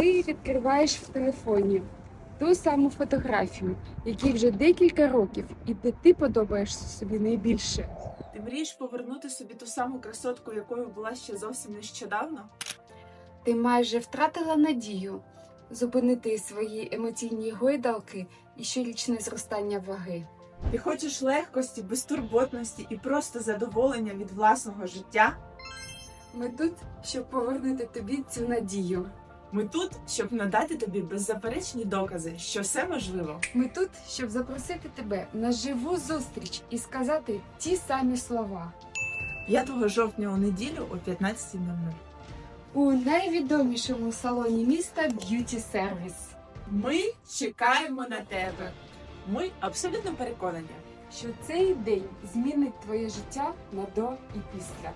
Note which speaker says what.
Speaker 1: ти відкриваєш в телефоні ту саму фотографію, якій вже декілька років, і де ти подобаєшся собі найбільше.
Speaker 2: Ти мрієш повернути собі ту саму красотку, якою була ще зовсім нещодавно?
Speaker 1: Ти майже втратила надію зупинити свої емоційні гойдалки і щорічне зростання ваги.
Speaker 2: Ти хочеш легкості, безтурботності і просто задоволення від власного життя?
Speaker 1: Ми тут, щоб повернути тобі цю надію.
Speaker 2: Ми тут, щоб надати тобі беззаперечні докази, що все можливо.
Speaker 1: Ми тут, щоб запросити тебе на живу зустріч і сказати ті самі слова
Speaker 2: 5 жовтня у неділю о 15.00.
Speaker 1: у найвідомішому салоні міста Beauty Service.
Speaker 2: Ми чекаємо на тебе. Ми абсолютно переконані.
Speaker 1: Що цей день змінить твоє життя на до і після.